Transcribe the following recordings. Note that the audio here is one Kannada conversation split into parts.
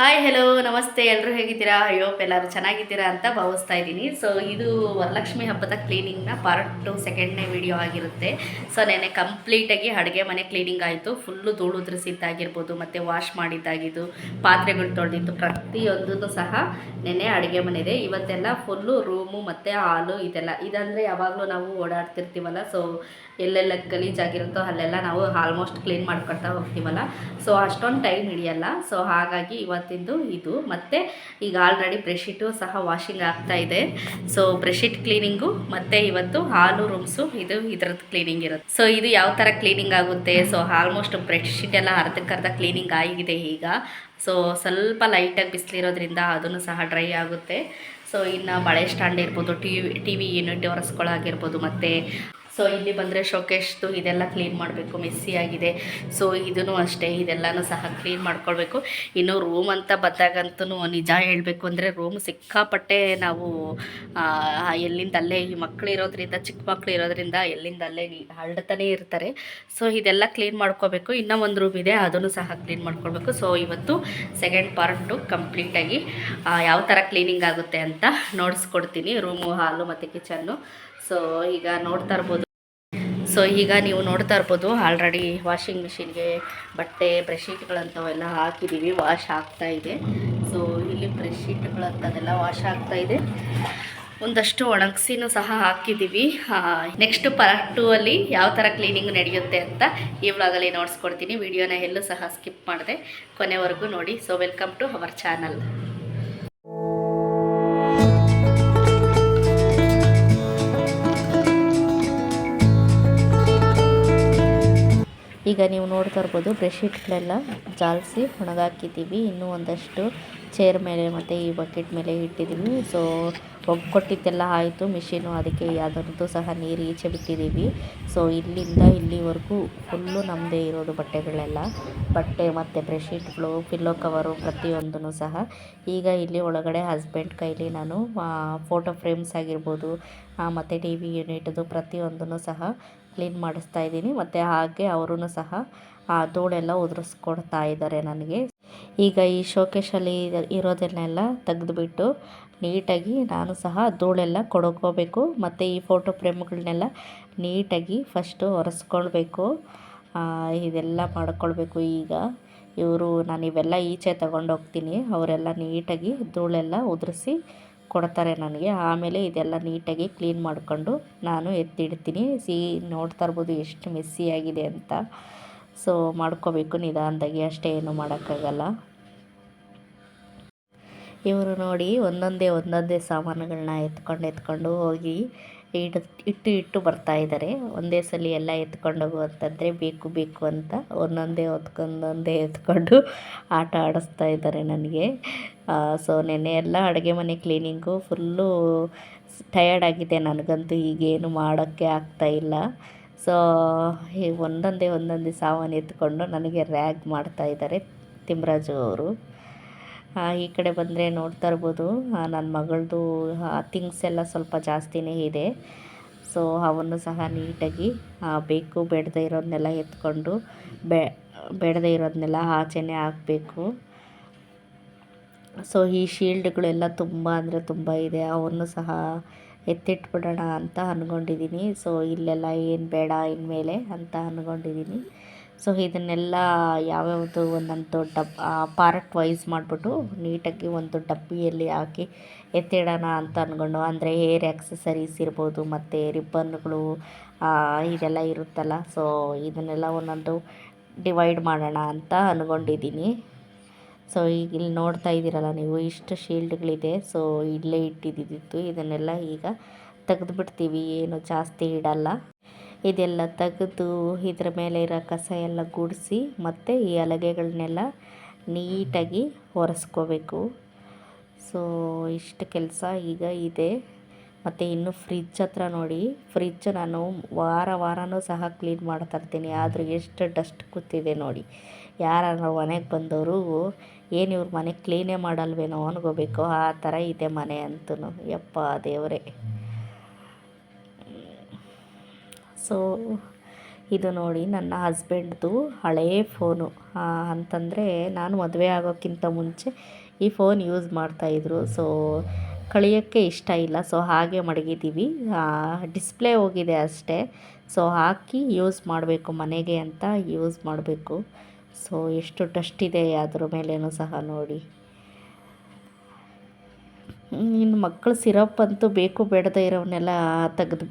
ಹಾಯ್ ಹೆಲೋ ನಮಸ್ತೆ ಎಲ್ಲರೂ ಹೇಗಿದ್ದೀರಾ? ಅಯ್ಯೋ ಎಲ್ಲರೂ ಚೆನ್ನಾಗಿದ್ದೀರಾ ಅಂತ ಭಾವಿಸ್ತಾ ಇದ್ದೀನಿ. ಸೊ ಇದು ವರಲಕ್ಷ್ಮಿ ಹಬ್ಬದ ಕ್ಲೀನಿಂಗ್ನ ಪಾರ್ಟ್ ಟು ಸೆಕೆಂಡ್ನೇ ವಿಡಿಯೋ ಆಗಿರುತ್ತೆ. ಸೊ ನೆನ್ನೆ ಕಂಪ್ಲೀಟಾಗಿ ಅಡುಗೆ ಮನೆ ಕ್ಲೀನಿಂಗ್ ಆಯಿತು. ಫುಲ್ಲು ಧೂಳು ಉದುರಿಸಿದ್ದಾಗಿರ್ಬೋದು, ಮತ್ತು ವಾಶ್ ಮಾಡಿದ್ದಾಗಿದ್ದು, ಪಾತ್ರೆಗಳು ತೊಳೆದಿತ್ತು ಪ್ರತಿಯೊಂದೂ ಸಹ ನೆನೆ ಅಡುಗೆ ಮನೆ ಇದೆ ಇವತ್ತೆಲ್ಲ ಫುಲ್ಲು ರೂಮು ಮತ್ತು ಹಾಲು ಇದೆಲ್ಲ. ಇದಂದರೆ ಯಾವಾಗಲೂ ನಾವು ಓಡಾಡ್ತಿರ್ತೀವಲ್ಲ ಸೊ ಎಲ್ಲೆಲ್ಲ ಗಲೀಜಾಗಿರುತ್ತೋ ಅಲ್ಲೆಲ್ಲ ನಾವು ಆಲ್ಮೋಸ್ಟ್ ಕ್ಲೀನ್ ಮಾಡ್ಕೊಳ್ತಾ ಹೋಗ್ತೀವಲ್ಲ. ಸೊ ಅಷ್ಟೊಂದು ಟೈಮ್ ಹಿಡಿಯಲ್ಲ. ಸೊ ಹಾಗಾಗಿ ಇವತ್ತಿಂದು ಇದು. ಮತ್ತು ಈಗ ಆಲ್ರೆಡಿ ಬ್ರೆಡ್ಶೀಟು ಸಹ ವಾಷಿಂಗ್ ಆಗ್ತಾ ಇದೆ. ಸೊ ಬ್ರೆಡ್ಶೀಟ್ ಕ್ಲೀನಿಂಗು ಮತ್ತು ಇವತ್ತು ಹಾಲು, ರೂಮ್ಸು, ಇದು ಇದ್ರದ್ದು ಕ್ಲೀನಿಂಗ್ ಇರುತ್ತೆ. ಸೊ ಇದು ಯಾವ ಥರ ಕ್ಲೀನಿಂಗ್ ಆಗುತ್ತೆ? ಸೊ ಆಲ್ಮೋಸ್ಟ್ ಬ್ರೆಡ್ಶೀಟ್ ಎಲ್ಲ ಅರ್ಧಕ್ಕರ್ಧ ಕ್ಲೀನಿಂಗ್ ಆಗಿದೆ ಈಗ. ಸೊ ಸ್ವಲ್ಪ ಲೈಟಾಗಿ ಬಿಸಿಲಿರೋದ್ರಿಂದ ಅದನ್ನು ಸಹ ಡ್ರೈ ಆಗುತ್ತೆ. ಸೊ ಇನ್ನು ಬಳೆ ಸ್ಟ್ಯಾಂಡ್ ಇರ್ಬೋದು, T V T V unit ಒರೆಸ್ಕೊಳಾಗಿರ್ಬೋದು, ಮತ್ತು ಸೊ ಇಲ್ಲಿ ಬಂದರೆ ಶೋಕೇಶ್ದು ಇದೆಲ್ಲ ಕ್ಲೀನ್ ಮಾಡಬೇಕು ಆಗಿದೆ. ಸೊ ಇದೂ ಅಷ್ಟೇ, ಇದೆಲ್ಲನೂ ಸಹ ಕ್ಲೀನ್ ಮಾಡ್ಕೊಳ್ಬೇಕು. ಇನ್ನು ರೂಮ್ ಅಂತ ಬಂದಾಗಂತೂ ನಿಜ ಹೇಳಬೇಕು ಅಂದರೆ ರೂಮ್ ಸಿಕ್ಕಾಪಟ್ಟೆ ನಾವು ಎಲ್ಲಿಂದಲ್ಲೇ ಈ ಮಕ್ಕಳು ಇರೋದ್ರಿಂದ ಚಿಕ್ಕ ಮಕ್ಕಳು ಇರೋದ್ರಿಂದ ಎಲ್ಲಿಂದ ಅಲ್ಲೇ ನೀ ಹರಡ್ತಾನೆ ಇರ್ತಾರೆ. ಸೊ ಇದೆಲ್ಲ ಕ್ಲೀನ್ ಮಾಡ್ಕೋಬೇಕು ಇನ್ನೂ ಒಂದು ರೂಮ್ ಇದೆ ಅದನ್ನು ಸಹ ಕ್ಲೀನ್ ಮಾಡ್ಕೊಳ್ಬೇಕು. ಸೊ ಇವತ್ತು ಸೆಕೆಂಡ್ ಪಾರ್ಟು ಕಂಪ್ಲೀಟಾಗಿ ಯಾವ ಥರ ಕ್ಲೀನಿಂಗ್ ಆಗುತ್ತೆ ಅಂತ ನೋಡಿಸ್ಕೊಡ್ತೀನಿ. ರೂಮು ಹಾಲು ಮತ್ತು ಕಿಚನ್ನು ಸೊ ಈಗ ನೋಡ್ತಾ ಇರ್ಬೋದು. ಸೊ ಈಗ ನೀವು ನೋಡ್ತಾ ಇರ್ಬೋದು ಆಲ್ರೆಡಿ ವಾಷಿಂಗ್ ಮಿಷಿನ್ಗೆ ಬಟ್ಟೆ ಬ್ರೆಡ್ಶೀಟ್ಗಳಂಥವೆಲ್ಲ ಹಾಕಿದ್ದೀವಿ ವಾಶ್ ಆಗ್ತಾ ಇದೆ. ಸೊ ಇಲ್ಲಿ ಬ್ರೆಡ್ಶೀಟ್ಗಳಂಥದ್ದೆಲ್ಲ ವಾಶ್ ಆಗ್ತಾ ಇದೆ. ಒಂದಷ್ಟು ಒಣಗಿಸಿನೂ ಸಹ ಹಾಕಿದ್ದೀವಿ. ನೆಕ್ಸ್ಟ್ ಪಾರ್ಟ್ ಟೂ ಅಲ್ಲಿ ಯಾವ ಥರ ಕ್ಲೀನಿಂಗ್ ನಡೆಯುತ್ತೆ ಅಂತ ಈ ವ್ಲಾಗಲ್ಲಿ ನೋಡಿಸ್ಕೊಡ್ತೀನಿ. ವಿಡಿಯೋನ ಎಲ್ಲೂ ಸಹ ಸ್ಕಿಪ್ ಮಾಡಿದೆ. ಕೊನೆವರೆಗೂ ನೋಡಿ. So welcome to our channel ಈಗ ನೀವು ನೋಡ್ತಾ ಇರ್ಬೋದು ಬ್ರೆಡ್ಶೀಟ್ಗಳೆಲ್ಲ ಜಾಲಿಸಿ ಒಣಗಾಕಿದ್ದೀವಿ. ಇನ್ನೂ ಒಂದಷ್ಟು ಚೇರ್ ಮೇಲೆ ಮತ್ತು ಈ ಬಕೆಟ್ ಮೇಲೆ ಇಟ್ಟಿದ್ದೀವಿ. ಸೊ ಒಗ್ಕೊಟ್ಟಿದ್ದೆಲ್ಲ ಆಯಿತು. ಮಿಷಿನು ಅದಕ್ಕೆ ಅದರದ್ದು ಸಹ ನೀರು ಈಚೆ ಬಿಟ್ಟಿದ್ದೀವಿ. ಸೊ ಇಲ್ಲಿಂದ ಇಲ್ಲಿವರೆಗೂ ಫುಲ್ಲು ನಮ್ಮದೇ ಇರೋದು ಬಟ್ಟೆಗಳೆಲ್ಲ. ಬಟ್ಟೆ ಮತ್ತು ಬ್ರೆಡ್ಶೀಟ್ಗಳು ಪಿಲ್ಲೋ ಕವರು ಪ್ರತಿಯೊಂದೂ ಸಹ ಈಗ ಇಲ್ಲಿ ಒಳಗಡೆ ಹಸ್ಬೆಂಡ್ ಕೈಲಿ ನಾನು ಫೋಟೋ ಫ್ರೇಮ್ಸ್ ಆಗಿರ್ಬೋದು ಮತ್ತು ಟಿ ವಿ ಯೂನಿಟ್ದು ಪ್ರತಿಯೊಂದೂ ಸಹ ಕ್ಲೀನ್ ಮಾಡಿಸ್ತಾ ಇದ್ದೀನಿ. ಮತ್ತು ಹಾಗೆ ಅವರೂ ಸಹ ಆ ಧೂಳೆಲ್ಲ ಉದುರಿಸ್ಕೊಡ್ತಾ ಇದ್ದಾರೆ ನನಗೆ. ಈಗ ಈ ಶೋಕೇಶಲ್ಲಿ ಇರೋದನ್ನೆಲ್ಲ ತೆಗೆದುಬಿಟ್ಟು ನೀಟಾಗಿ ನಾನು ಸಹ ಧೂಳೆಲ್ಲ ಕೊಡ್ಕೋಬೇಕು. ಮತ್ತು ಈ ಫೋಟೋ ಫ್ರೇಮ್ಗಳನ್ನೆಲ್ಲ ನೀಟಾಗಿ ಫಸ್ಟು ಒರೆಸ್ಕೊಳ್ಬೇಕು. ಇದೆಲ್ಲ ಮಾಡ್ಕೊಳ್ಬೇಕು ಈಗ. ಇವರು ನಾನು ಇವೆಲ್ಲ ಈಚೆ ತಗೊಂಡೋಗ್ತೀನಿ. ಅವರೆಲ್ಲ ನೀಟಾಗಿ ಧೂಳೆಲ್ಲ ಉದುರಿಸಿ ಕೊಡ್ತಾರೆ ನನಗೆ. ಆಮೇಲೆ ಇದೆಲ್ಲ ನೀಟಾಗಿ ಕ್ಲೀನ್ ಮಾಡಿಕೊಂಡು ನಾನು ಎತ್ತಿಡ್ತೀನಿ. ಸಿ, ನೋಡ್ತಾ ಇರ್ಬೋದು ಎಷ್ಟು ಮೆಸ್ಸಿ ಆಗಿದೆ ಅಂತ. ಸೊ ಮಾಡ್ಕೋಬೇಕು ನಿಧಾನದಾಗಿ. ಅಷ್ಟೇ ಏನು ಮಾಡೋಕ್ಕಾಗಲ್ಲ. ಇವರು ನೋಡಿ ಒಂದೊಂದೇ ಒಂದೊಂದೇ ಸಾಮಾನುಗಳನ್ನ ಎತ್ಕೊಂಡು ಎತ್ಕೊಂಡು ಹೋಗಿ ಇಟ್ಟು ಇಟ್ಟು ಇಟ್ಟು ಬರ್ತಾ ಇದ್ದಾರೆ. ಒಂದೇ ಸಲ ಎಲ್ಲ ಎತ್ಕೊಂಡು ಹೋಗುವಂತಂದರೆ ಬೇಕು ಬೇಕು ಅಂತ ಒಂದೊಂದೇ ಹೊತ್ಕೊಂದೊಂದೇ ಎತ್ಕೊಂಡು ಆಟ ಆಡಿಸ್ತಾ ಇದ್ದಾರೆ ನನಗೆ. ಸೊ ನೆನ್ನೆ ಎಲ್ಲ ಅಡುಗೆ ಮನೆ ಕ್ಲೀನಿಂಗು ಫುಲ್ಲು ಟಯರ್ಡ್ ಆಗಿದೆ ನನಗಂತೂ, ಈಗೇನು ಮಾಡೋಕ್ಕೆ ಆಗ್ತಾ ಇಲ್ಲ. ಸೊ ಒಂದೊಂದೇ ಒಂದೊಂದೇ ಸಾಮಾನು ಎತ್ಕೊಂಡು ನನಗೆ ರ್ಯಾಗ್ ಮಾಡ್ತಾ ಇದ್ದಾರೆ ತಿಮ್ರಾಜು ಅವರು. ಈ ಕಡೆ ಬಂದರೆ ನೋಡ್ತಾ ಇರ್ಬೋದು. ನನ್ನ ಮಗಳದು ಥಿಂಗ್ಸ್ ಎಲ್ಲ ಸ್ವಲ್ಪ ಜಾಸ್ತಿನೇ ಇದೆ. ಸೊ ಅವನ್ನು ಸಹ ನೀಟಾಗಿ ಬೇಕು, ಬೇಡದೇ ಇರೋದನ್ನೆಲ್ಲ ಎತ್ಕೊಂಡು, ಬೆ, ಬೇಡದೇ ಇರೋದನ್ನೆಲ್ಲ ಆಚೆನೇ ಹಾಕಬೇಕು. ಸೊ ಈ ಶೀಲ್ಡ್ಗಳೆಲ್ಲ ತುಂಬ ಅಂದರೆ ತುಂಬ ಇದೆ. ಅವನ್ನು ಸಹ ಎತ್ತಿಟ್ಬಿಡೋಣ ಅಂತ ಅಂದ್ಕೊಂಡಿದ್ದೀನಿ ಸೊ ಇಲ್ಲೆಲ್ಲ ಏನು ಬೇಡ ಇನ್ಮೇಲೆ ಅಂತ ಅಂದ್ಕೊಂಡಿದ್ದೀನಿ ಸೊ ಇದನ್ನೆಲ್ಲ ಯಾವ್ಯಾವುದು ಒಂದೊಂದು ಡಬ್ ಪಾರ್ಟ್ ವೈಸ್ ಮಾಡಿಬಿಟ್ಟು ನೀಟಾಗಿ ಒಂದು ಡಬ್ಬಿಯಲ್ಲಿ ಹಾಕಿ ಎತ್ತಿಡೋಣ ಅಂತ ಅಂದ್ಕೊಂಡು ಅಂದರೆ ಹೇರ್ ಆಕ್ಸೆಸರೀಸ್ ಇರ್ಬೋದು, ಮತ್ತು ರಿಬ್ಬನ್ಗಳು ಇದೆಲ್ಲ ಇರುತ್ತಲ್ಲ. ಸೊ ಇದನ್ನೆಲ್ಲ ಒಂದೊಂದು ಡಿವೈಡ್ ಮಾಡೋಣ ಅಂತ ಅಂದ್ಕೊಂಡಿದ್ದೀನಿ ಸೊ ಈಗ ಇಲ್ಲಿ ನೋಡ್ತಾ ಇದ್ದೀರಲ್ಲ ನೀವು, ಇಷ್ಟು ಶೀಲ್ಡ್ಗಳಿದೆ ಸೊ ಇಲ್ಲೇ ಇಟ್ಟಿದ್ದಿದ್ದು. ಇದನ್ನೆಲ್ಲ ಈಗ ತೆಗೆದುಬಿಡ್ತೀವಿ. ಏನು ಜಾಸ್ತಿ ಇಡಲ್ಲ. ಇದೆಲ್ಲ ತೆಗೆದು ಇದ್ರ ಮೇಲೆ ಇರೋ ಕಸ ಎಲ್ಲ ಗುಡಿಸಿ ಮತ್ತು ಈ ಹಲಗೆಗಳನ್ನೆಲ್ಲ ನೀಟಾಗಿ ಒರೆಸ್ಕೋಬೇಕು. ಸೊ ಇಷ್ಟು ಕೆಲಸ ಈಗ ಇದೆ. ಮತ್ತು ಇನ್ನು ಫ್ರಿಜ್ ಹತ್ರ ನೋಡಿ. ಫ್ರಿಜ್ ನಾನು ವಾರ ವಾರನೂ ಸಹ ಕ್ಲೀನ್ ಮಾಡ್ತಾ ಇರ್ತೀನಿ ಆದರೂ ಎಷ್ಟು ಡಸ್ಟ್ ಕೂತಿದೆ ನೋಡಿ. ಯಾರು ಮನೆಗೆ ಬಂದವರು ಏನು ಇವ್ರ ಮನೆ ಕ್ಲೀನೇ ಮಾಡಲ್ವೇನೋ ಅನ್ಕೋಬೇಕು ಆ ಥರ ಇದೆ ಮನೆ ಅಂತೂ ಯಪ್ಪ ದೇವರೇ. ಸೊ, ಇದು ನೋಡಿ ನನ್ನ ಹಸ್ಬೆಂಡ್ದು ಹಳೆಯ ಫೋನು ಅಂತಂದರೆ ನಾನು ಮದುವೆ ಆಗೋಕ್ಕಿಂತ ಮುಂಚೆ ಈ ಫೋನ್ ಯೂಸ್ ಮಾಡ್ತಾಯಿದ್ರು ಸೊ ಕಳಿಯೋಕ್ಕೆ ಇಷ್ಟ ಇಲ್ಲ. ಸೊ ಹಾಗೆ ಮಡಗಿದ್ದೀವಿ ಡಿಸ್ಪ್ಲೇ ಹೋಗಿದೆ ಅಷ್ಟೇ. ಸೊ ಹಾಕಿ ಯೂಸ್ ಮಾಡಬೇಕು ಮನೆಗೆ ಅಂತ ಯೂಸ್ ಮಾಡಬೇಕು. ಸೊ ಎಷ್ಟು ಡಸ್ಟ್ ಇದೆ ಅದ್ರ ಮೇಲೇನೂ ಸಹ ನೋಡಿ. ಇನ್ನು ಮಕ್ಕಳು ಸಿರಪ್ ಅಂತೂ ಬೇಕು, ಬೇಡದೇ ಇರೋವನ್ನೆಲ್ಲ ತೆಗೆದು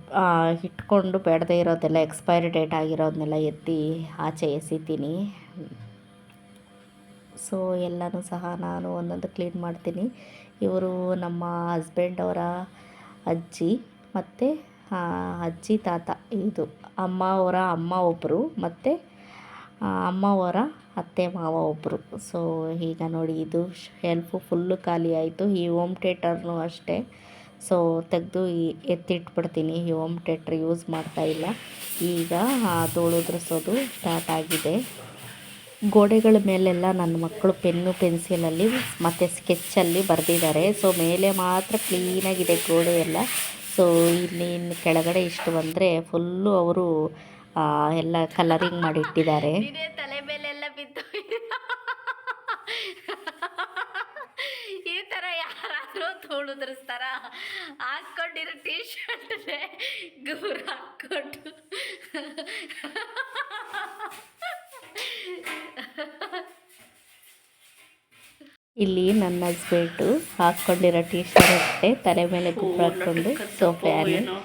ಇಟ್ಕೊಂಡು ಬೇಡದೇ ಇರೋದೆಲ್ಲ ಎಕ್ಸ್ಪೈರಿ ಡೇಟ್ ಆಗಿರೋದನ್ನೆಲ್ಲ ಎತ್ತಿ ಆಚೆ ಎಸಿತೀನಿ. ಸೊ ಎಲ್ಲನೂ ಸಹ ನಾನು ಒಂದೊಂದು ಕ್ಲೀನ್ ಮಾಡ್ತೀನಿ. ಇವರು ನಮ್ಮ ಹಸ್ಬೆಂಡ್ ಅವರ ಅಜ್ಜಿ ಮತ್ತು ಅಜ್ಜಿ ತಾತ, ಇದು ಅಮ್ಮ ಅವರ ಅಮ್ಮ ಒಬ್ಬರು ಮತ್ತು ಅಮ್ಮ ಅವರ ಅತ್ತೆ ಮಾವ ಒಬ್ಬರು ಸೊ ಈಗ ನೋಡಿ, ಇದು ಶೆಲ್ಫು ಫುಲ್ಲು ಖಾಲಿ ಆಯಿತು. ಈ ಹೋಮ್ ಥೇಟರ್ನು ಅಷ್ಟೇ. ಸೊ ತೆಗೆದು ಎತ್ತಿಟ್ಬಿಡ್ತೀನಿ. ಈ ಹೋಮ್ ಥಿಯೇಟ್ರ್ ಯೂಸ್ ಮಾಡ್ತಾಯಿಲ್ಲ ಈಗ ಧೂಳು ಸ್ಟಾರ್ಟ್ ಆಗಿದೆ. ಗೋಡೆಗಳ ಮೇಲೆಲ್ಲ ನನ್ನ ಮಕ್ಕಳು ಪೆನ್ನು, ಪೆನ್ಸಿಲಲ್ಲಿ ಮತ್ತು ಸ್ಕೆಚ್ಚಲ್ಲಿ ಬರೆದಿದ್ದಾರೆ. ಸೊ ಮೇಲೆ ಮಾತ್ರ ಕ್ಲೀನಾಗಿದೆ ಗೋಡೆ ಎಲ್ಲ ಸೊ ಇಲ್ಲಿ ಕೆಳಗಡೆ ಇಷ್ಟು ಬಂದರೆ ಫುಲ್ಲು ಅವರು ಎಲ್ಲ ಕಲರಿಂಗ್ ಮಾಡಿ ಇಟ್ಟಿದ್ದಾರೆ. ತಲೆ ಮೇಲೆಲ್ಲ ಬಿದ್ದು ಈ ತರ ಯಾರಾದ್ರೂ ಧೂಳುದ್ರಿಸ್ತಾರ ಹಾಕೊಂಡಿರೋ ಟೀ ಶರ್ಟ್ ಗೂರ್ ಹಾಕೊಂಡು ಇಲ್ಲಿ ನನ್ನ ಹಸ್ಬೆಂಡು ಹಾಕೊಂಡಿರೋ ಟೀ ಶರ್ಟ್ ತಲೆ ಮೇಲೆ ಗುಬ್ಬ ಹಾಕ್ಕೊಂಡು ಸೋಫೆ ಫ್ಯಾನು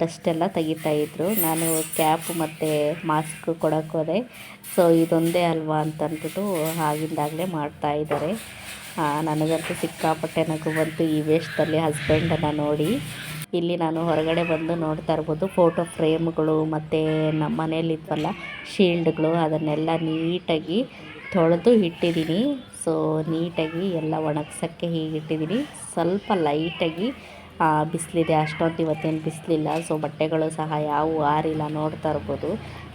ಡಸ್ಟ್ ಎಲ್ಲ ತೆಗಿತಾಯಿದ್ರು ನಾನು ಕ್ಯಾಪ್ ಮತ್ತು ಮಾಸ್ಕ್ ಕೊಡೋಕೆ ಹೋದೆ. ಸೊ ಇದೊಂದೇ ಅಲ್ವಾ ಅಂತ ಅಂದ್ಬಿಟ್ಟು ಆಗಿಂದಾಗಲೇ ಮಾಡ್ತಾ ಇದ್ದಾರೆ. ನನಗಂತೂ ಸಿಕ್ಕಾಪಟ್ಟೆ ನಗು ಬಂತು ಈ ವೇಷದಲ್ಲಿ ಹಸ್ಬೆಂಡನ್ನು ನೋಡಿ. ಇಲ್ಲಿ ನಾನು ಹೊರಗಡೆ ಬಂದು ನೋಡ್ತಾ ಇರ್ಬೋದು. ಫೋಟೋ ಫ್ರೇಮ್ಗಳು ಮತ್ತು ನಮ್ಮ ಮನೇಲಿದ್ವಲ್ಲ ಶೀಲ್ಡ್ಗಳು ಅದನ್ನೆಲ್ಲ ನೀಟಾಗಿ ತೊಳೆದು ಇಟ್ಟಿದ್ದೀನಿ. ಸೊ ನೀಟಾಗಿ ಎಲ್ಲ ಒಣಗ್ಸೋಕ್ಕೆ ಹೀಗೆ ಇಟ್ಟಿದ್ದೀನಿ ಸ್ವಲ್ಪ ಲೈಟಾಗಿ ಬಿಸಿಲಿದೆ. ಅಷ್ಟೊಂದು ಇವತ್ತೇನು ಬಿಸಿಲಿಲ್ಲ. ಸೊ ಬಟ್ಟೆಗಳು ಸಹ ಯಾವುವು ಆರಿಲ್ಲ. ನೋಡ್ತಾ ಇರ್ಬೋದು.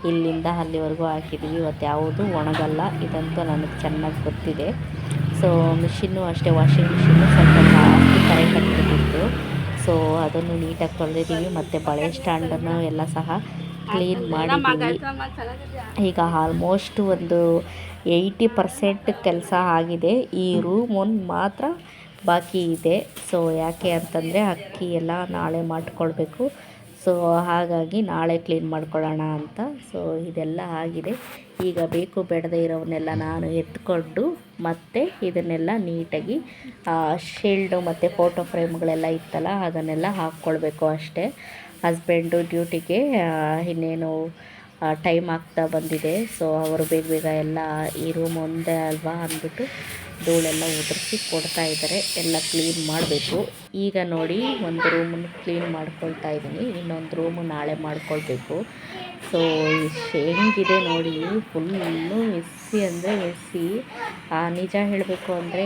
ಇಲ್ಲಿಂದ ಅಲ್ಲಿವರೆಗೂ ಹಾಕಿದ್ದೀವಿ ಇವತ್ತು ಯಾವುದು ಒಣಗಲ್ಲ. ಇದಂತೂ ನನಗೆ ಚೆನ್ನಾಗಿ ಗೊತ್ತಿದೆ. ಸೊ ಮಿಷಿನ್ನು ಅಷ್ಟೇ ವಾಷಿಂಗ್ ಮಿಷಿನ್ನು ಸ್ವಲ್ಪ ಜಾಸ್ತಿ ಕರೆ ಕಟ್ಟಿಬಿಟ್ಟಿತ್ತು ಸೊ ಅದನ್ನು ನೀಟಾಗಿ ತೊಳೆದಿದ್ದೀವಿ ಮತ್ತು ಬಳೆ ಸ್ಟ್ಯಾಂಡನ್ನು ಎಲ್ಲ ಸಹ ಕ್ಲೀನ್ ಮಾಡಿದ್ದೀವಿ ಈಗ ಆಲ್ಮೋಸ್ಟ್ ಒಂದು ಏಯ್ಟಿ ಪರ್ಸೆಂಟ್ ಕೆಲಸ ಆಗಿದೆ. ಈ ರೂಮ್ ಒಂದು ಮಾತ್ರ ಬಾಕಿ ಇದೆ. ಸೊ ಯಾಕೆ ಅಂತಂದರೆ ಅಕ್ಕಿ ಎಲ್ಲ ನಾಳೆ ಮಾಡಿಕೊಳ್ಬೇಕು. ಸೊ ಹಾಗಾಗಿ ನಾಳೆ ಕ್ಲೀನ್ ಮಾಡ್ಕೊಳ್ಳೋಣ ಅಂತ. ಸೊ ಇದೆಲ್ಲ ಆಗಿದೆ. ಈಗ ಬೇಕು ಬೇಡದೇ ಇರೋವನ್ನೆಲ್ಲ ನಾನು ಎತ್ಕೊಂಡು ಮತ್ತೆ ಇದನ್ನೆಲ್ಲ ನೀಟಾಗಿ ಶೀಲ್ಡು ಮತ್ತು ಫೋಟೋ ಫ್ರೇಮ್ಗಳೆಲ್ಲ ಇತ್ತಲ್ಲ, ಅದನ್ನೆಲ್ಲ ಹಾಕ್ಕೊಳ್ಬೇಕು ಅಷ್ಟೇ. ಹಸ್ಬೆಂಡು ಡ್ಯೂಟಿಗೆ ಇನ್ನೇನು ಟೈಮ್ ಆಗ್ತಾ ಬಂದಿದೆ. ಸೊ ಅವರು ಬೇಗ ಬೇಗ ಎಲ್ಲ ಈ ರೂಮ್ ಒಂದೇ ಅಲ್ವಾ ಅಂದ್ಬಿಟ್ಟು ಧೂಳೆಲ್ಲ ಉದುರಿಸಿ ಕೊಡ್ತಾ ಇದ್ದಾರೆ, ಎಲ್ಲ ಕ್ಲೀನ್ ಮಾಡಬೇಕು. ಈಗ ನೋಡಿ, ಒಂದು ರೂಮನ್ನು ಕ್ಲೀನ್ ಮಾಡ್ಕೊಳ್ತಾ ಇದ್ದೀನಿ. ಇನ್ನೊಂದು ರೂಮು ನಾಳೆ ಮಾಡ್ಕೊಳ್ಬೇಕು. ಸೊ ಹೆಂಗಿದೆ ನೋಡಿ ಫುಲ್ಲು ಮೆಸ್ಸಿ ಅಂದರೆ ಮೆಸ್ಸಿ ನಿಜ ಹೇಳಬೇಕು ಅಂದರೆ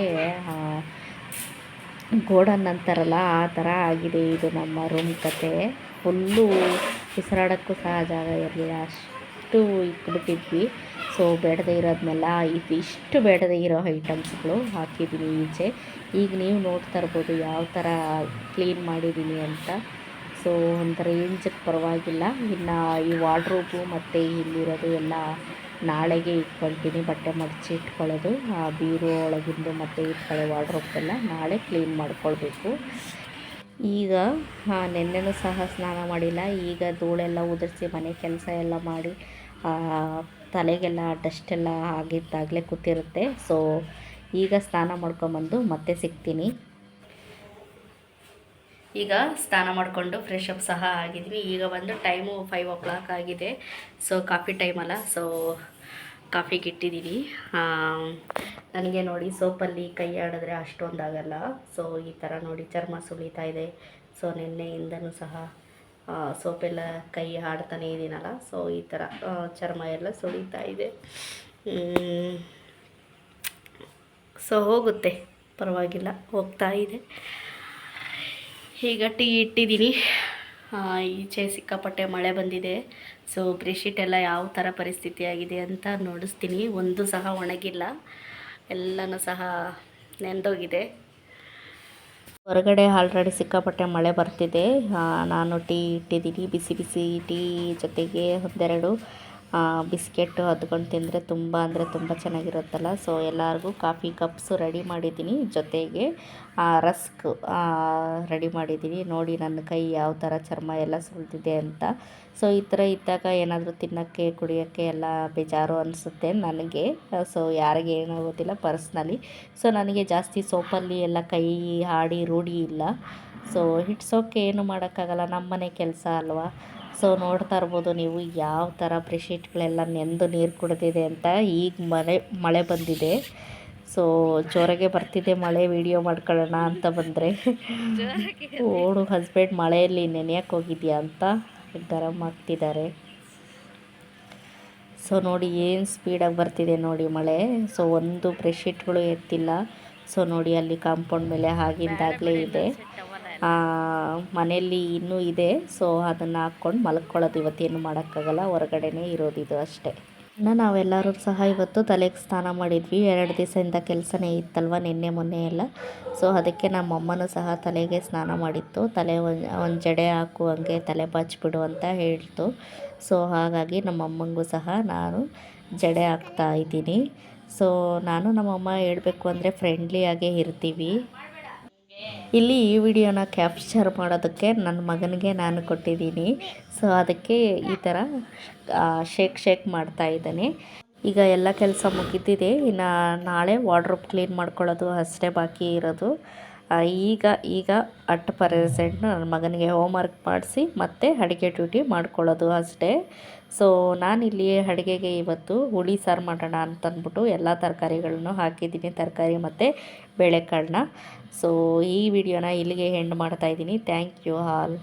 ಗೋಡನ್ ಅಂತಾರಲ್ಲ, ಆ ಥರ ಆಗಿದೆ ಇದು ನಮ್ಮ ರೂಮ್ ಕತೆ. ಫುಲ್ಲು ಉಸಿರಾಡೋಕ್ಕೂ ಸಹ ಜಾಗ ಇರಲಿಲ್ಲ. ಅಷ್ಟು ಇಟ್ಬಿಟ್ಟಿದ್ವಿ ಸೊ ಬೇಡದೇ ಇರೋದನ್ನೆಲ್ಲ ಇದು ಇಷ್ಟು ಬೇಡದೇ ಇರೋ ಐಟಮ್ಸ್ಗಳು ಹಾಕಿದ್ದೀನಿ ಈಚೆ. ಈಗ ನೀವು ನೋಡ್ತಾ ಇರ್ಬೋದು ಯಾವ ಥರ ಕ್ಲೀನ್ ಮಾಡಿದ್ದೀನಿ ಅಂತ. ಸೊ ಒಂದು ರೇಂಜಿಗೆ ಪರವಾಗಿಲ್ಲ. ಇನ್ನು ಈ ವಾರ್ಡ್ರೋಬು ಮತ್ತು ಇಲ್ಲಿರೋದು ಎಲ್ಲ ನಾಳೆಗೆ ಇಟ್ಕೊಳ್ತೀನಿ. ಬಟ್ಟೆ ಮಡಚಿ ಇಟ್ಕೊಳ್ಳೋದು. ಆ ಬೀರು ಒಳಗಿಂದು ಮತ್ತು ಇಟ್ಕೊಳ್ಳೋ ವಾರ್ಡ್ರೋಬ್ಗೆಲ್ಲ ನಾಳೆ ಕ್ಲೀನ್ ಮಾಡ್ಕೊಳ್ಬೇಕು. ಈಗ ನೆನ್ನೆನೂ ಸಹ ಸ್ನಾನ ಮಾಡಿಲ್ಲ. ಈಗ ಧೂಳೆಲ್ಲ ಉದುರಿಸಿ ಮನೆ ಕೆಲಸ ಎಲ್ಲ ಮಾಡಿ ತಲೆಗೆಲ್ಲ ಡಸ್ಟೆಲ್ಲ ಆಗಿದ್ದಾಗಲೇ ಕೂತಿರುತ್ತೆ. ಸೊ ಈಗ ಸ್ನಾನ ಮಾಡ್ಕೊಂಬಂದು ಮತ್ತೆ ಸಿಗ್ತೀನಿ. ಈಗ ಸ್ನಾನ ಮಾಡಿಕೊಂಡು ಫ್ರೆಶ್ ಅಪ್ ಸಹ ಆಗಿದ್ದೀನಿ ಈಗ ಬಂದು ಟೈಮು ಫೈವ್ ಓ ಕ್ಲಾಕ್ ಆಗಿದೆ ಸೊ ಕಾಫಿ ಟೈಮಲ್ಲ ಸೊ ಕಾಫಿಗೆ ಇಟ್ಟಿದ್ದೀನಿ ನನಗೆ ನೋಡಿ ಸೋಪಲ್ಲಿ ಕೈ ಆಡಿದ್ರೆ ಅಷ್ಟೊಂದಾಗಲ್ಲ. ಸೊ ಈ ಥರ ನೋಡಿ ಚರ್ಮ ಸುಳಿತಾ ಇದೆ. ಸೊ ನಿನ್ನೆಯಿಂದನೂ ಸಹ ಸೋಪೆಲ್ಲ ಕೈ ಆಡ್ತಾನೇ ಇದ್ದೀನಲ್ಲ ಸೊ ಈ ಥರ ಚರ್ಮ ಎಲ್ಲ ಸುಳಿತಾ ಇದೆ. ಸೊ ಹೋಗುತ್ತೆ, ಪರವಾಗಿಲ್ಲ, ಹೋಗ್ತಾ ಇದೆ. ಈಗ ಟೀ ಇಟ್ಟಿದ್ದೀನಿ. ಈಚೆ ಸಿಕ್ಕಾಪಟ್ಟೆ ಮಳೆ ಬಂದಿದೆ ಸೊ ಬ್ರೆಡ್ಶೀಟ್ ಎಲ್ಲ ಯಾವ ಥರ ಪರಿಸ್ಥಿತಿ ಆಗಿದೆ ಅಂತ ನೋಡಿಸ್ತೀನಿ. ಒಂದು ಸಹ ಒಣಗಿಲ್ಲ, ಎಲ್ಲನೂ ಸಹ ನೆಂದೋಗಿದೆ. ಹೊರಗಡೆ ಆಲ್ರೆಡಿ ಸಿಕ್ಕಾಪಟ್ಟೆ ಮಳೆ ಬರ್ತಿದೆ. ನಾನು ಟೀ ಇಟ್ಟಿದ್ದೀನಿ ಬಿಸಿ ಬಿಸಿ ಟೀ ಜೊತೆಗೆ ಒಂದೆರಡು. ಬಿಸ್ಕೆಟ್ ಹೊತ್ಕೊಂಡು ತಿಂದರೆ ತುಂಬ ಅಂದರೆ ತುಂಬ ಚೆನ್ನಾಗಿರುತ್ತಲ್ಲ. ಸೊ ಎಲ್ಲರಿಗೂ ಕಾಫಿ ಕಪ್ಸು ರೆಡಿ ಮಾಡಿದ್ದೀನಿ. ಜೊತೆಗೆ ರಸ್ಕ್ ರೆಡಿ ಮಾಡಿದ್ದೀನಿ. ನೋಡಿ ನನ್ನ ಕೈ ಯಾವ ಥರ ಚರ್ಮ ಎಲ್ಲ ಸುಲಿದಿದೆ ಅಂತ. ಸೊ ಈ ಥರ ಇದ್ದಾಗ ಏನಾದರೂ ತಿನ್ನೋಕ್ಕೆ, ಕುಡಿಯೋಕ್ಕೆ ಎಲ್ಲ ಬೇಜಾರು ಅನಿಸುತ್ತೆ ನನಗೆ. ಸೊ ಯಾರಿಗೆ ಗೊತ್ತಿಲ್ಲ ಪರ್ಸ್ನಲಿ. ಸೊ ನನಗೆ ಜಾಸ್ತಿ ಸೋಪಲ್ಲಿ ಎಲ್ಲ ಕೈ ಹಾಡಿ ರೂಢಿ ಇಲ್ಲ. ಸೊ ಹಿಡ್ಸೋಕ್ಕೆ ಏನು ಮಾಡೋಕ್ಕಾಗಲ್ಲ. ನಮ್ಮನೆ ಕೆಲಸ ಅಲ್ವಾ? ಸೊ ನೋಡ್ತಾ ಇರ್ಬೋದು ನೀವು ಯಾವ ಥರ ಬ್ರೆಡ್ಶೀಟ್ಗಳೆಲ್ಲ ನೆಂದು ನೀರು ಕುಡಿದಿದೆ ಅಂತ ಈಗ ಮಳೆ ಮಳೆ ಬಂದಿದೆ. ಸೊ ಜೋರಾಗೆ ಬರ್ತಿದೆ ಮಳೆ ವಿಡಿಯೋ ಮಾಡ್ಕೊಳ್ಳೋಣ ಅಂತ ಬಂದರೆ. ಓಡು ಹಸ್ಬೆಂಡ್ ಮಳೆಯಲ್ಲಿ ನೆನೆಯಕ್ಕೆ ಹೋಗಿದ್ಯಾ ಅಂತ ಗರಂ ಆಗ್ತಿದ್ದಾರೆ. ಸೊ ನೋಡಿ ಏನು ಸ್ಪೀಡಾಗಿ ಬರ್ತಿದೆ ನೋಡಿ ಮಳೆ. ಸೊ ಒಂದು ಬ್ರೆಡ್ಶೀಟ್ಗಳು ಎತ್ತಿಲ್ಲ. ಸೊ ನೋಡಿ ಅಲ್ಲಿ ಕಾಂಪೌಂಡ್ ಮೇಲೆ ಆಗಿಂದಾಗಲೇ ಇದೆ. ಮನೆಯಲ್ಲಿ ಇನ್ನೂ ಇದೆ. ಸೊ ಅದನ್ನು ಹಾಕ್ಕೊಂಡು ಮಲ್ಕೊಳ್ಳೋದು. ಇವತ್ತೇನು ಮಾಡೋಕ್ಕಾಗಲ್ಲ. ಹೊರಗಡೆನೇ ಇರೋದಿದು ಅಷ್ಟೇ. ಇನ್ನು ನಾವೆಲ್ಲರೂ ಸಹ ಇವತ್ತು ತಲೆಗೆ ಸ್ನಾನ ಮಾಡಿದ್ವಿ. ಎರಡು ದಿವಸದಿಂದ ಕೆಲಸನೇ ಇತ್ತಲ್ವ? ನಿನ್ನೆ, ಮೊನ್ನೆ ಎಲ್ಲ. ಸೊ ಅದಕ್ಕೆ ನಮ್ಮ ಅಮ್ಮನೂ ಸಹ ತಲೆಗೆ ಸ್ನಾನ ಮಾಡಿತ್ತು. ತಲೆ ಒಂದು ಜಡೆ ಹಾಕು, ಹಂಗೆ ತಲೆ ಬಾಚಿಬಿಡು ಅಂತ ಹೇಳ್ತು. ಸೊ ಹಾಗಾಗಿ ನಮ್ಮ ಅಮ್ಮಂಗೂ ಸಹ ನಾನು ಜಡೆ ಹಾಕ್ತಾ ಇದ್ದೀನಿ. ಸೊ ನಾನು ನಮ್ಮಮ್ಮ ಹೇಳಬೇಕು ಅಂದರೆ ಫ್ರೆಂಡ್ಲಿಯಾಗೇ ಇರ್ತೀವಿ. ಇಲ್ಲಿ ಈ ವಿಡಿಯೋನ ಕ್ಯಾಪ್ಚರ್ ಮಾಡೋದಕ್ಕೆ ನನ್ನ ಮಗನಿಗೆ ನಾನು ಕೊಟ್ಟಿದ್ದೀನಿ. ಸೊ ಅದಕ್ಕೆ ಈ ಥರ ಶೇಕ್ ಶೇಕ್ ಮಾಡ್ತಾ ಇದ್ದಾನೆ. ಈಗ ಎಲ್ಲ ಕೆಲಸ ಮುಗಿದಿದೆ. ಇನ್ನು ನಾಳೆ ವಾರ್ಡ್ರೋಬ್ ಕ್ಲೀನ್ ಮಾಡ್ಕೊಳ್ಳೋದು ಅಷ್ಟೇ ಬಾಕಿ ಇರೋದು. ಈಗ ಈಗ ಅಟ್ ಪ್ರೆಸೆಂಟ್ ನನ್ನ ಮಗನಿಗೆ ಹೋಮ್ವರ್ಕ್ ಮಾಡಿಸಿ ಮತ್ತೆ ಅಡುಗೆ ಡ್ಯೂಟಿ ಮಾಡ್ಕೊಳ್ಳೋದು ಅಷ್ಟೇ. ಸೊ ನಾನಿಲ್ಲಿ ಅಡುಗೆಗೆ ಇವತ್ತು ಹುಳಿ ಸಾರು ಮಾಡೋಣ ಅಂತಂದ್ಬಿಟ್ಟು ಎಲ್ಲ ತರಕಾರಿಗಳನ್ನು ಹಾಕಿದ್ದೀನಿ. ತರಕಾರಿ ಮತ್ತು ಬೇಳೆಕಾಳನ್ನ. ಸೊ ಈ ವಿಡಿಯೋನ ಇಲ್ಲಿಗೆ ಎಂಡ್ ಮಾಡ್ತಾಯಿದ್ದೀನಿ ಥ್ಯಾಂಕ್ ಯು ಆಲ್